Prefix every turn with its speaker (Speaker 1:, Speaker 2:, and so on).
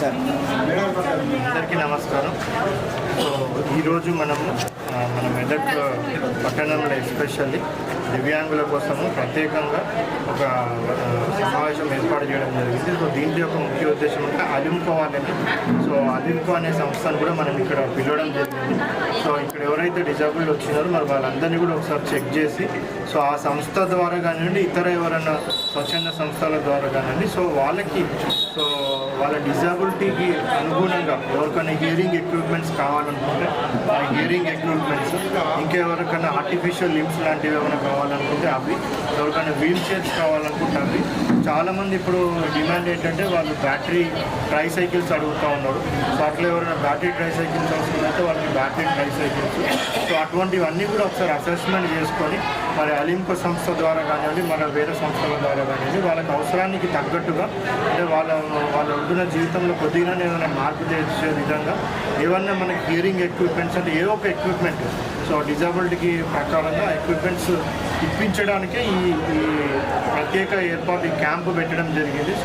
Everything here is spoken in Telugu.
Speaker 1: సార్.
Speaker 2: అందరికీ నమస్కారం. సో ఈరోజు మనము మన మెదక్ పట్టణంలో ఎస్పెషల్లీ దివ్యాంగుల కోసము ప్రత్యేకంగా ఒక సమావేశం ఏర్పాటు చేయడం జరిగింది. సో దీంట్లో యొక్క ముఖ్య ఉద్దేశం అంటే అలింకో అనేది సో అలింకో అనే సంస్థను కూడా మనం ఇక్కడ పిలవడం జరిగింది. సో ఇక్కడ ఎవరైతే డిజాబుల్ వచ్చినారో మరి వాళ్ళందరినీ కూడా ఒకసారి చెక్ చేసి సో ఆ సంస్థ ద్వారా కానివ్వండి ఇతర ఎవరైనా స్వచ్ఛంద సంస్థల ద్వారా కానివ్వండి సో వాళ్ళకి సో వాళ్ళ డిజాబిలిటీకి అనుగుణంగా ఎవరికైనా హియరింగ్ ఎక్విప్మెంట్స్ కావాలనుకుంటే హియరింగ్ ఎక్విప్మెంట్స్ ఇంకెవరికైనా ఆర్టిఫిషియల్ లిమ్స్ లాంటివి ఏమైనా కావాలనుకుంటే అవి ఎవరికైనా వీల్ చైర్స్ కావాలనుకుంటే అవి చాలామంది ఇప్పుడు డిమాండ్ ఏంటంటే వాళ్ళు బ్యాటరీ ట్రై సైకిల్స్ అడుగుతూ ఉన్నారు. సో అట్లా ఎవరైనా బ్యాటరీ ట్రై సైకిల్స్ అవసరమైతే వాళ్ళకి బ్యాటరీ ట్రై సైకిల్స్ సో అటువంటివన్నీ కూడా ఒకసారి అసెస్మెంట్ చేసుకొని మరి అలింపు సంస్థ ద్వారా కానివ్వండి మన వేరే సంస్థల ద్వారా కానివ్వండి వాళ్ళకి అవసరానికి తగ్గట్టుగా అంటే వాళ్ళ వాళ్ళ ఉంటున్న జీవితంలో కొద్దిగానే ఏమైనా మార్పు తెచ్చే విధంగా ఏమన్నా మనకి హియరింగ్ ఎక్విప్మెంట్స్ అంటే ఏ ఒక ఎక్విప్మెంట్ సో డిజబిలిటీకి ప్రకారంగా ఎక్విప్మెంట్స్ ఇప్పించడానికే ఈ ఈ ప్రత్యేక ఏర్పాటు ఈ క్యాంపు పెట్టడం జరిగింది.